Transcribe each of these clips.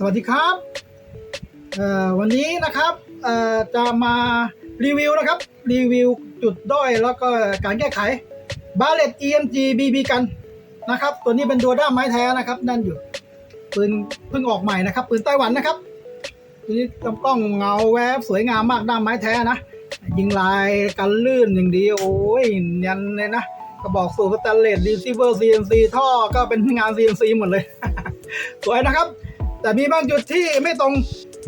สวัสดีครับวันนี้นะครับจะมารีวิวนะครับ รีวิวจุดด้อยแล้วก็การแก้ไขบาเลต EMG BB กันนะครับ ตัวนี้เป็นตัวด้ามไม้แท้นะครับนั่นอยู่ปืนเพิ่งออกใหม่นะครับปืนไต้หวันนะครับตัวนี้ลำกล้องเงาแวบสวยงามมากด้ามไม้แท้นะ ยิงลายกันลื่นอย่างดีโอ้ยยันเลยนะกระบอกสูบสแตนเลสรีเซิเวอร์ CNC ท่อก็เป็นงาน CNC หมดเลย สวยนะครับ แต่มีบางจุดที่ไม่ตรง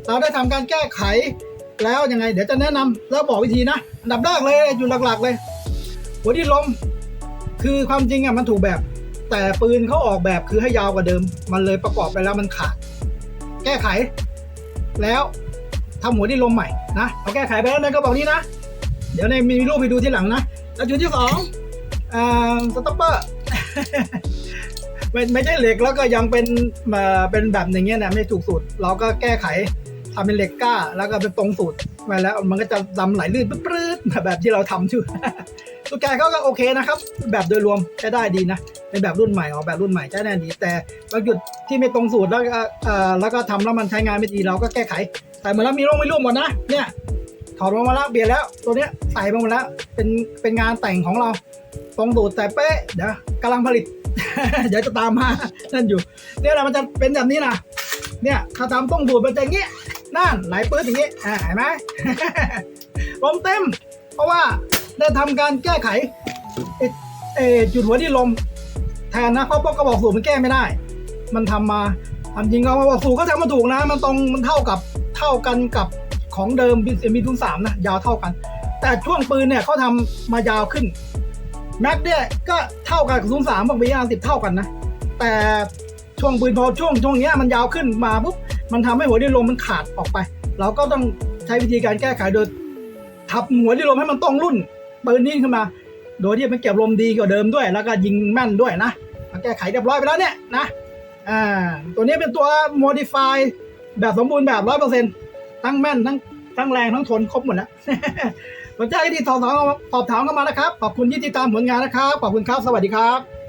เราได้ทำการแก้ไข แล้วยังไง เดี๋ยวจะแนะนำแล้วบอกวิธีนะอันดับแรกเลยจุดหลักๆ เลยหัวที่ลมคือความจริงอะมันถูกแบบ แต่ปืนเขาออกแบบคือให้ยาวกว่าเดิม มันเลยประกอบไปแล้วมันขาด แก้ไข แล้วทำหัวที่ลมใหม่นะเอาแก้ไขไปแล้วในกระบอกนี้นะ เดี๋ยวในมีรูปไปดูที่หลังนะแล้วจุดที่สองอ่าสต็อปเปอร์ ไม่ไม่ใช่เหล็กแล้วก็ยังเป็นเอ่อเป็นแบบอย่างเงี้ยนะไม่ถูกสูตร เราก็แก้ไขทำเป็นเหล็กกล้า แล้วก็เป็นตรงสูตรมาแล้วมันก็จะดำไหลลื่นปรื๊ดแบบที่เราทำชื่อตัวแกเขาก็โอเคนะครับ แบบโดยรวมใช้ได้ดีนะเป็นแบบรุ่นใหม่ออกแบบรุ่นใหม่ใช้ได้ดี แต่บางจุดที่ไม่ตรงสูตรแล้วเอ่อแล้วก็ทำแล้วมันใช้งานไม่ดีเราก็แก้ไขใส่มาแล้วมีร่องมีรูปหมดนะเนี่ยถอดลงมาแล้วเปลี่ยนแล้ว ตัวเนี้ยใส่มาหมดแล้วเป็นเป็นงานแต่งของเราตรงสูตรแต่เป๊ะเดี๋ยวกำลังผลิต เดี๋ยวจะตามมานั่นอยู่ เนี่ยนะมันจะเป็นแบบนี้นะเนี่ยถ้าทำต้องดูดมันจะอย่างงี้นั่นไหลปื้ดอย่างงี้อ่าเห็นไหมลมเต็ม เพราะว่าได้ทำการแก้ไขเอเอจุดหัวที่ลม แทนนะเพราะพกกระบอกสูบมันแก้ไม่ได้ มันทำมาทำจริงก็กระบอกสูบก็ทำมาถูกนะ มันตรงมันเท่ากับเท่ากันกับของเดิมมีมีทุนสามนะยาวเท่ากัน แต่ช่วงปืนเนี่ยเขาทำมายาวขึ้น แม็กเนี่ยก็เท่ากันกับศูนย์สามบางปีอาสิบเท่ากันนะ แต่ช่วงปืนพอช่วงช่วงเนี้ยมันยาวขึ้นมาปุ๊บมันทำให้หัวดีลมมันขาดออกไป เราก็ต้องใช้วิธีการแก้ไขโดยทับหัวดีลมให้มันตรงรุ่นปืนนี้ขึ้นมา โดยที่มันเก็บลมดีกว่าเดิมด้วย แล้วก็ยิงแม่นด้วยนะมาแก้ไขเรียบร้อยไปแล้วเนี่ยนะอ่าตัวนี้เป็นตัว modify แบบสมบูรณ์แบบร้อยเปอร์เซ็นทั้งแม่นทั้งทั้งแรงทั้งทนครบหมดแล้ว สนใจที่สอบถามสอบถามเข้ามานะครับ ขอบคุณที่ติดตามผลงานนะครับ ขอบคุณครับ สวัสดีครับ